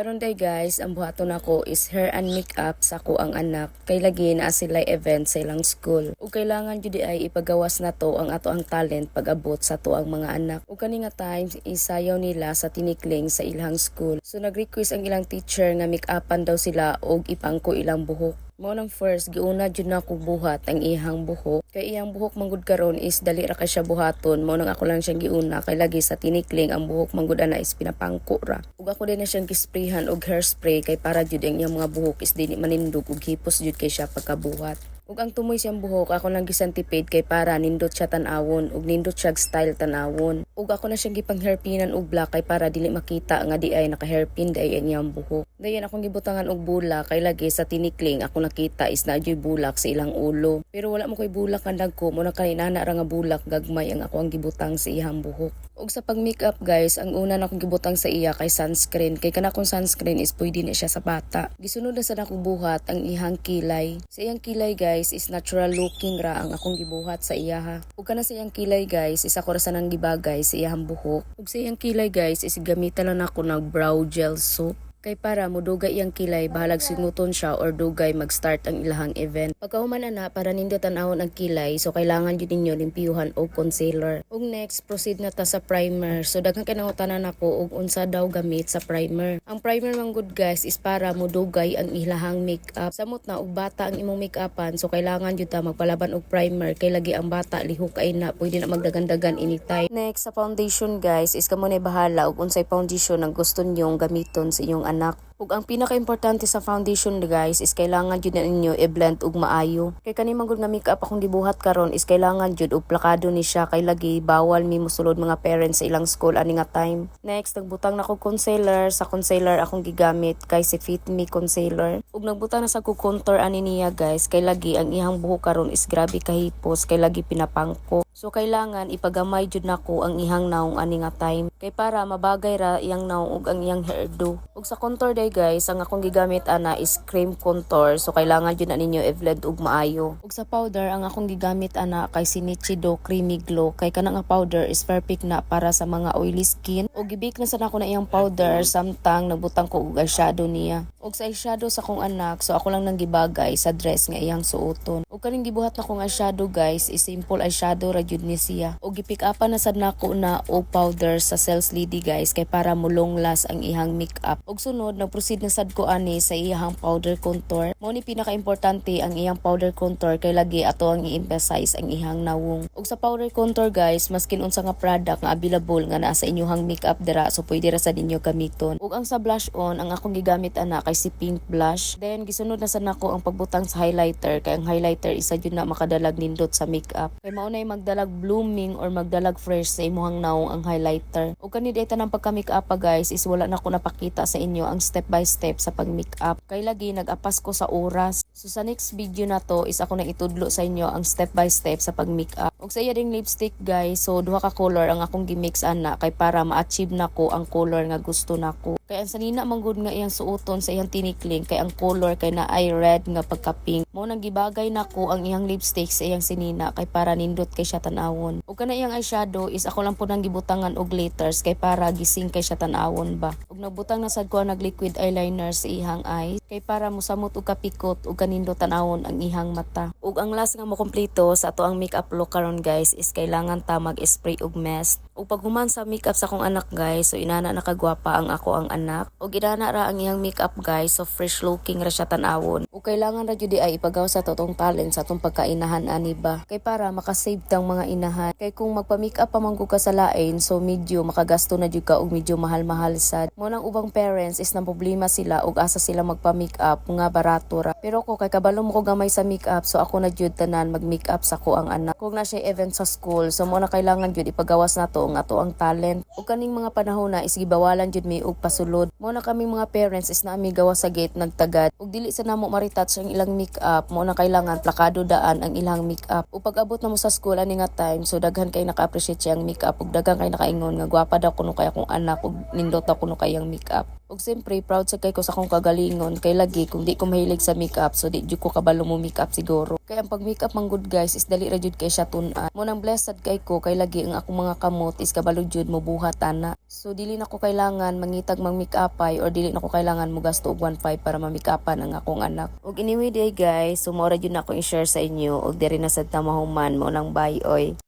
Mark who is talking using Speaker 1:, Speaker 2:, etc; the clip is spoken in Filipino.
Speaker 1: Karon day guys, ang buhaton nako is hair and makeup sa ko ang anak. Kay lagi na sila event sa ilang school. Ug kailangan jud ay ipagawas na to ang ato ang talent pag-abot sa to ang mga anak. Ug kani nga times isayaw nila sa tinikling sa ilang school. So nag-request ang ilang teacher nga make-upan daw sila og ipangko ilang buhok. Mo nang first giuna jud na ko buhat ang ihang buhok. Kay iyang buhok manggod karon is dali ra ka siya buhaton. Mo nang ako lang siyang giuna kay lagi sa tinikling ang buhok manggod ana is pinapangko ra. Ug ako din na siyang gisprayhan og hairspray kay para jud ang iyang mga buhok is dili manindog ug hipos jud kay siya pagkabuhat. Ug ang tumoy siyang buhok ako lang gisantipid kay para nindot siya tan-awon ug nindot siya style tan-awon. Ug ako na siyang gipang hairpinan og black kay para dili makita nga di ay naka hairpin di ay ang iyang buhok. Dayon akong gibutangan og bulak kay lagi sa tinikling ako nakita is na bulak sa ilang ulo. Pero wala mo koy bulak ang dagko mo na kanina na ra nga bulak gagmay ang ako ang gibutang sa iyang buhok. Ug sa pag-makeup guys, ang una na akong gibutang sa iya kay sunscreen. Kay kana kong sunscreen is pwede na siya sa bata. Gisunod na sa akong buhat ang ihang kilay. Sa iyang kilay guys is natural looking ra ang akong gibuhat sa iya ha. Ug kana sa iyang kilay guys is ako ra sa nang gibagay sa iyang buhok. Ug sa iyang kilay guys is gamitan lang ako ng brow gel soap. Kay para mudugay iyang kilay, bahalag singuton siya or dugay mag-start ang ilahang event. Pagkahuman na para nindo tanawon ang kilay, so kailangan yun ninyo limpiyuhan o concealer. Ug next, proceed na ta sa primer. So daghang kinangutanan ako og unsa daw gamit sa primer. Ang primer mang good guys is para mudugay ang ilahang makeup. Samot na og bata ang imong makeupan, so kailangan jud ta magpalaban og primer kay lagi ang bata lihok kay na pwede na magdagan-dagan anytime. Next sa foundation guys is kamo na bahala og unsay foundation ang gusto ninyong gamiton sa inyong anak. Ug ang pinaka-importante sa foundation guys is kailangan jud ninyo i-blend og maayo. Kay kani manggod nga makeup akong gibuhat karon is kailangan jud og plakado ni siya kay lagi bawal mi mosulod mga parents sa ilang school ani nga time. Next nagbutang na ko concealer, sa concealer akong gigamit kay si Fit Me concealer. Ug nagbutang na sa ko contour ani niya guys kay lagi ang ihang buhok karon is grabe kahipos kay lagi pinapangko. So kailangan ipagamay jud nako ang ihang naong ani nga time kay para mabagay ra iyang naong ug ang iyang hairdo. Ug sa contour day guys, ang akong gigamit ana is cream contour. So kailangan jud na ninyo i-blend og maayo. Ug sa powder ang akong gigamit ana kay Sinichido Creamy Glow kay kana nga powder is perfect na para sa mga oily skin. Ug gibik na sa nako na iyang powder samtang nagbutang ko og eyeshadow niya. Ug sa eyeshadow sa akong anak, so ako lang nang gibagay sa dress nga iyang suoton. Ug kaning gibuhat na kong eyeshadow guys, is simple eyeshadow ra jud ni siya. Ug gipick upan na sad nako na og powder sa Cells Lady guys kay para mulong last ang ihang makeup. Ug sunod nagproceed na sad ko ani sa iyang powder contour. Mo ni pinaka-importante ang iyang powder contour kay lagi ato ang i-emphasize ang ihang nawong. Ug sa powder contour guys, maskin unsa nga product nga available nga naa sa inyong makeup dira so pwede ra sa ninyo gamiton. Ug ang sa blush on ang akong gigamit ana kay si pink blush. Then gisunod na sa nako ang pagbutang sa highlighter kay ang highlighter isa jud na makadalag nindot sa makeup. Kay mao nay magdalag blooming or magdalag fresh sa imong nawong ang highlighter. Ug kani dayta nang pagka-makeup pa guys is wala na ko napakita sa inyo ang step by step sa pag-makeup. Kay lagi nag-apas ko sa oras. So sa next video na to is ako na itudlo sa inyo ang step by step sa pag-makeup. Ug sa iya ding lipstick guys, so duha ka color ang akong gimix ana kay para ma-achieve nako ang color nga gusto nako. Kay ang sanina manggod nga iyang suoton sa iyang tinikling kay ang color kay na ay red nga pagka-pink. Mo nang gibagay nako ang iyang lipstick sa iyang sinina kay para nindot kay siya tan-awon. Ug kana iyang eyeshadow is ako lang po nang gibutangan og glitters kay para gising kay siya tan-awon ba. Ug nagbutang na sad ko nag liquid eyeliner sa ihang eyes kay para musamot og kapikot ug kanindo tan-awon ang ihang mata. Ug ang last nga mo kompleto sa ato ang makeup look karon guys is kailangan ta mag-spray og mist. Ug pag human sa makeup sa akong anak guys, so inana nakagwapa ang ako ang anak. Ug inana ra ang iyang makeup guys, so fresh looking ra siya tan-awon. Ug kailangan ra jud ay ipagaw sa totong talent sa atong pagkainahan ani ba. Kay para makasave tang mga inahan. Kay kung magpa-makeup pa man ka sa lain, so medyo makagasto na jud ka og medyo mahal-mahal sad. Mo nang ubang parents is nang problema sila ug asa sila magpa-makeup nga barato ra. Pero ko kay kabalo mo ko gamay sa makeup, so ako na jud tanan mag-makeup sa ko ang anak. Kung na siya event sa school, so mo na kailangan jud ipagawas na to nga to ang talent. Ug kaning mga panahon na is gibawalan jud mi og pasulod. Mo na kaming mga parents is naami gawa sa gate nagtagad. Ug dili sa namo maritats ang ilang makeup, mo na kailangan plakado daan ang ilang makeup. Ug pag abot na mo sa school ani nga time, so daghan kay naka-appreciate siyang makeup ug daghan kay nakaingon nga gwapa daw kuno kay akong anak ug nindot daw kuno kayang makeup. Ug siyempre, proud sa kay ko sa akong kagalingon. Kay lagi, kung di ko mahilig sa makeup, so di ko kabalo mo makeup siguro. Kaya ang pag makeup man good guys, is dali ra jud kay siya tun-an. Munang blessed kay ko, kay lagi ang akong mga kamot is kabalo jud mo buhat ana. So dili na ko kailangan mangitag mang make-upay or dili na ko kailangan mo gasto og 1.5 para ma-make-upan ang akong anak. Ug anyway day guys, so mora jud na ako i-share sa inyo ug diri na sad tamahuman mo nang bye oy.